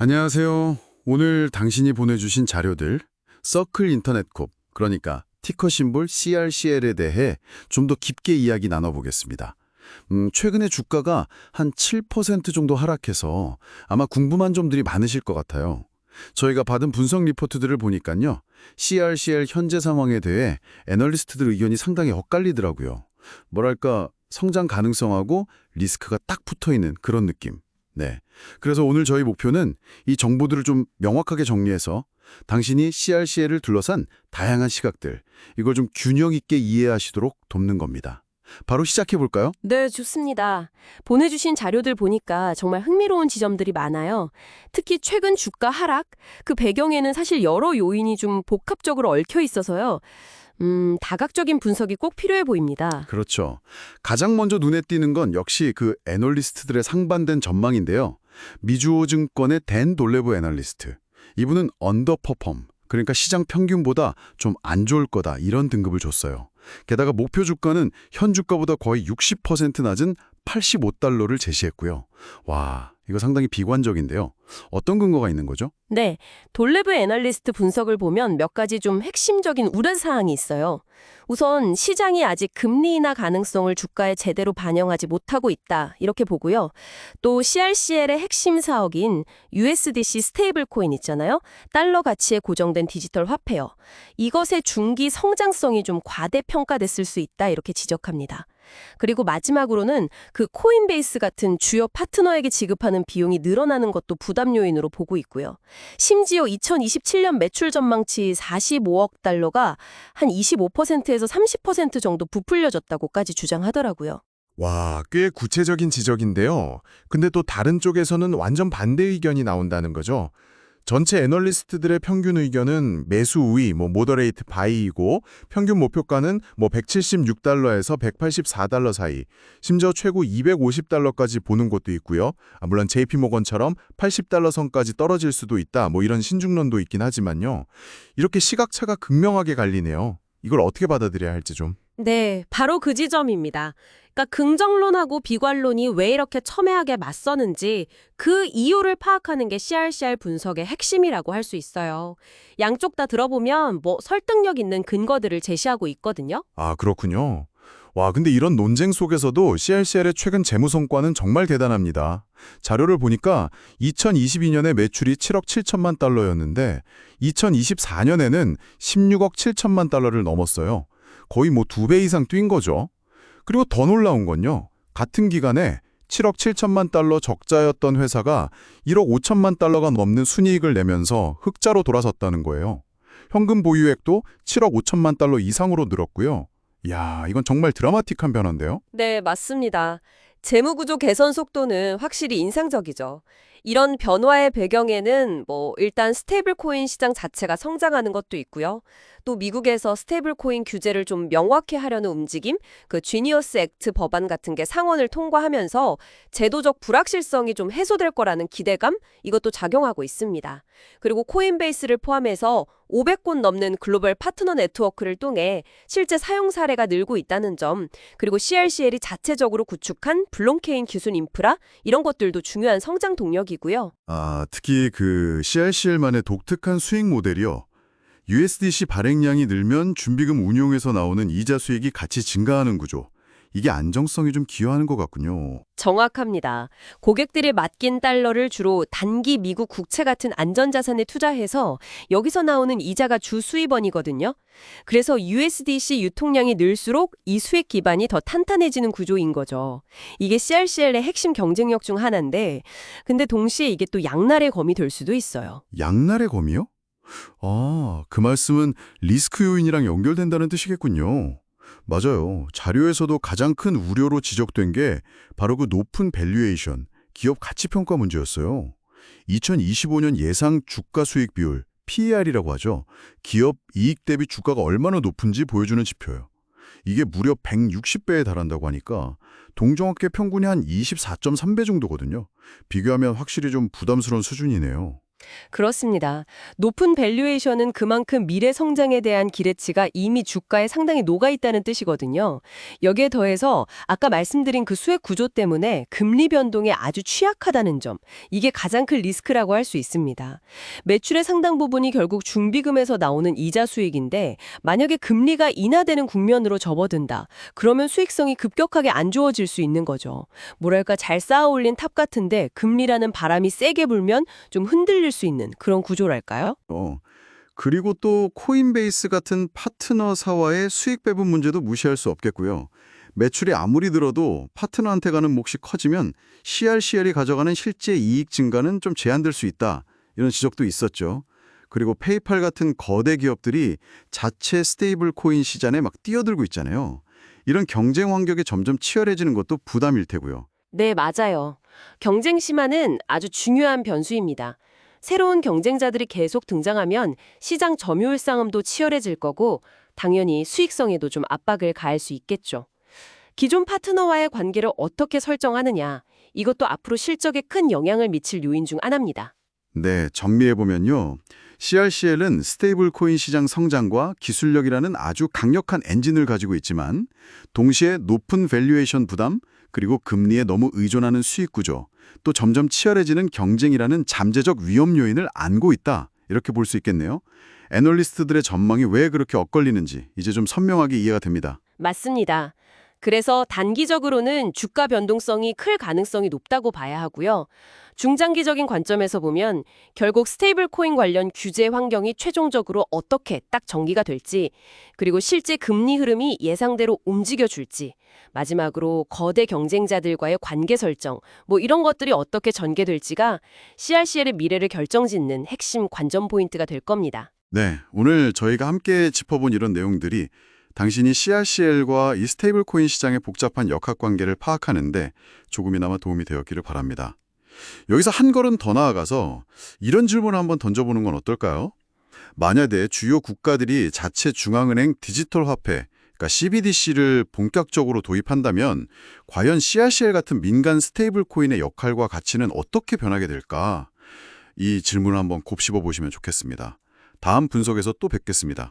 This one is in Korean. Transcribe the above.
안녕하세요. 오늘 당신이 보내주신 자료들, 서클 인터넷콥, 그러니까 티커 심볼 CRCL에 대해 좀 더 깊게 이야기 나눠보겠습니다. 음, 최근에 주가가 한 7% 정도 하락해서 아마 궁금한 점들이 많으실 것 같아요. 저희가 받은 분석 리포트들을 보니까요. CRCL 현재 상황에 대해 애널리스트들 의견이 상당히 엇갈리더라고요. 뭐랄까 성장 가능성하고 리스크가 딱 붙어있는 그런 느낌. 네. 그래서 오늘 저희 목표는 이 정보들을 좀 명확하게 정리해서 당신이 CRCL을 둘러싼 다양한 시각들, 이걸 좀 균형 있게 이해하시도록 돕는 겁니다. 바로 시작해 볼까요? 네, 좋습니다. 보내주신 자료들 보니까 정말 흥미로운 지점들이 많아요. 특히 최근 주가 하락, 그 배경에는 사실 여러 요인이 좀 복합적으로 얽혀 있어서요. 음, 다각적인 분석이 꼭 필요해 보입니다. 그렇죠. 가장 먼저 눈에 띄는 건 역시 그 애널리스트들의 상반된 전망인데요. 미주호 증권의 댄 돌레브 애널리스트. 이분은 언더퍼펌, 그러니까 시장 평균보다 좀 안 좋을 거다 이런 등급을 줬어요. 게다가 목표 주가는 현 주가보다 거의 60% 낮은 85달러를 제시했고요. 와, 이거 상당히 비관적인데요. 어떤 근거가 있는 거죠? 네, 돌레브 애널리스트 분석을 보면 몇 가지 좀 핵심적인 우려사항이 있어요. 우선 시장이 아직 금리 인하 가능성을 주가에 제대로 반영하지 못하고 있다 이렇게 보고요. 또 CRCL의 핵심 사업인 USDC 스테이블 코인 있잖아요. 달러 가치에 고정된 디지털 화폐요. 이것의 중기 성장성이 좀 과대평가됐을 수 있다 이렇게 지적합니다. 그리고 마지막으로는 그 코인베이스 같은 주요 파트너에게 지급하는 비용이 늘어나는 것도 부담 요인으로 보고 있고요. 심지어 2027년 매출 전망치 45억 달러가 한 25%에서 30% 정도 부풀려졌다고까지 주장하더라고요. 와, 꽤 구체적인 지적인데요. 근데 또 다른 쪽에서는 완전 반대 의견이 나온다는 거죠. 전체 애널리스트들의 평균 의견은 매수 우위, 뭐 모더레이트 바이이고 평균 목표가는 뭐 176달러에서 184달러 사이, 심지어 최고 250달러까지 보는 곳도 있고요. 아, 물론 JP모건처럼 80달러 선까지 떨어질 수도 있다. 뭐 이런 신중론도 있긴 하지만요. 이렇게 시각차가 극명하게 갈리네요. 이걸 어떻게 받아들여야 할지 좀. 네, 바로 그 지점입니다. 그러니까 긍정론하고 비관론이 왜 이렇게 첨예하게 맞서는지 그 이유를 파악하는 게 CRCR 분석의 핵심이라고 할 수 있어요. 양쪽 다 들어보면 뭐 설득력 있는 근거들을 제시하고 있거든요. 아, 그렇군요. 와, 근데 이런 논쟁 속에서도 CRCL의 최근 재무 성과는 정말 대단합니다. 자료를 보니까 2022년에 매출이 7억 7천만 달러였는데 2024년에는 16억 7천만 달러를 넘었어요. 거의 뭐 두 배 이상 뛴 거죠. 그리고 더 놀라운 건요. 같은 기간에 7억 7천만 달러 적자였던 회사가 1억 5천만 달러가 넘는 순이익을 내면서 흑자로 돌아섰다는 거예요. 현금 보유액도 7억 5천만 달러 이상으로 늘었고요. 야, 이건 정말 드라마틱한 변화인데요. 네, 맞습니다. 재무구조 개선 속도는 확실히 인상적이죠. 이런 변화의 배경에는 뭐 일단 스테이블 코인 시장 자체가 성장하는 것도 있고요. 또 미국에서 스테이블 코인 규제를 좀 명확히 하려는 움직임, 그 지니어스 액트 법안 같은 게 상원을 통과하면서 제도적 불확실성이 좀 해소될 거라는 기대감 이것도 작용하고 있습니다. 그리고 코인베이스를 포함해서 500곳 넘는 글로벌 파트너 네트워크를 통해 실제 사용 사례가 늘고 있다는 점, 그리고 CRCL이 자체적으로 구축한 블록체인 기술 인프라 이런 것들도 중요한 성장 동력이고요. 아, 특히 그 CRCL만의 독특한 수익 모델이요. USDC 발행량이 늘면 준비금 운용에서 나오는 이자 수익이 같이 증가하는 구조. 이게 안정성이 좀 기여하는 것 같군요. 정확합니다. 고객들이 맡긴 달러를 주로 단기 미국 국채 같은 안전자산에 투자해서 여기서 나오는 이자가 주 수입원이거든요. 그래서 USDC 유통량이 늘수록 이 수익 기반이 더 탄탄해지는 구조인 거죠. 이게 CRCL의 핵심 경쟁력 중 하나인데, 근데 동시에 이게 또 양날의 검이 될 수도 있어요. 양날의 검이요? 아, 그 말씀은 리스크 요인이랑 연결된다는 뜻이겠군요. 맞아요. 자료에서도 가장 큰 우려로 지적된 게 바로 그 높은 밸류에이션, 기업 가치평가 문제였어요. 2025년 예상 주가 수익 비율, PER이라고 하죠. 기업 이익 대비 주가가 얼마나 높은지 보여주는 지표예요. 이게 무려 160배에 달한다고 하니까 동종업계 평균이 한 24.3배 정도거든요. 비교하면 확실히 좀 부담스러운 수준이네요. 그렇습니다. 높은 밸류에이션은 그만큼 미래 성장에 대한 기대치가 이미 주가에 상당히 녹아 있다는 뜻이거든요. 여기에 더해서 아까 말씀드린 그 수익 구조 때문에 금리 변동에 아주 취약하다는 점, 이게 가장 큰 리스크라고 할 수 있습니다. 매출의 상당 부분이 결국 중비금에서 나오는 이자 수익인데 만약에 금리가 인하되는 국면으로 접어든다. 그러면 수익성이 급격하게 안 좋아질 수 있는 거죠. 뭐랄까 잘 쌓아올린 탑 같은데 금리라는 바람이 세게 불면 좀 흔들릴 수 있는 그런 구조랄까요? 어. 그리고 또 코인베이스 같은 파트너사와의 수익 배분 문제도 무시할 수 없겠고요. 매출이 아무리 들어도 파트너한테 가는 몫이 커지면 CRCL이 가져가는 실제 이익 증가는 좀 제한될 수 있다. 이런 지적도 있었죠. 그리고 페이팔 같은 거대 기업들이 자체 스테이블 코인 시장에 막 뛰어들고 있잖아요. 이런 경쟁 환경이 점점 치열해지는 것도 부담일 테고요. 네, 맞아요. 경쟁 심화는 아주 중요한 변수입니다. 새로운 경쟁자들이 계속 등장하면 시장 점유율 싸움도 치열해질 거고 당연히 수익성에도 좀 압박을 가할 수 있겠죠. 기존 파트너와의 관계를 어떻게 설정하느냐, 이것도 앞으로 실적에 큰 영향을 미칠 요인 중 하나입니다. 네, 정리해 보면요. CRCL은 스테이블 코인 시장 성장과 기술력이라는 아주 강력한 엔진을 가지고 있지만 동시에 높은 밸류에이션 부담 그리고 금리에 너무 의존하는 수익 구조 또 점점 치열해지는 경쟁이라는 잠재적 위험 요인을 안고 있다. 이렇게 볼 수 있겠네요. 애널리스트들의 전망이 왜 그렇게 엇갈리는지 이제 좀 선명하게 이해가 됩니다. 맞습니다. 그래서 단기적으로는 주가 변동성이 클 가능성이 높다고 봐야 하고요. 중장기적인 관점에서 보면 결국 스테이블 코인 관련 규제 환경이 최종적으로 어떻게 딱 전기가 될지, 그리고 실제 금리 흐름이 예상대로 움직여 줄지, 마지막으로 거대 경쟁자들과의 관계 설정, 뭐 이런 것들이 어떻게 전개될지가 CRCL의 미래를 결정짓는 핵심 관전 포인트가 될 겁니다. 네, 오늘 저희가 함께 짚어본 이런 내용들이 당신이 CRCL과 이 스테이블 코인 시장의 복잡한 역학관계를 파악하는데 조금이나마 도움이 되었기를 바랍니다. 여기서 한 걸음 더 나아가서 이런 질문을 한번 던져보는 건 어떨까요? 만약에 주요 국가들이 자체 중앙은행 디지털 화폐, 그러니까 CBDC를 본격적으로 도입한다면 과연 CRCL 같은 민간 스테이블 코인의 역할과 가치는 어떻게 변하게 될까? 이 질문을 한번 곱씹어 보시면 좋겠습니다. 다음 분석에서 또 뵙겠습니다.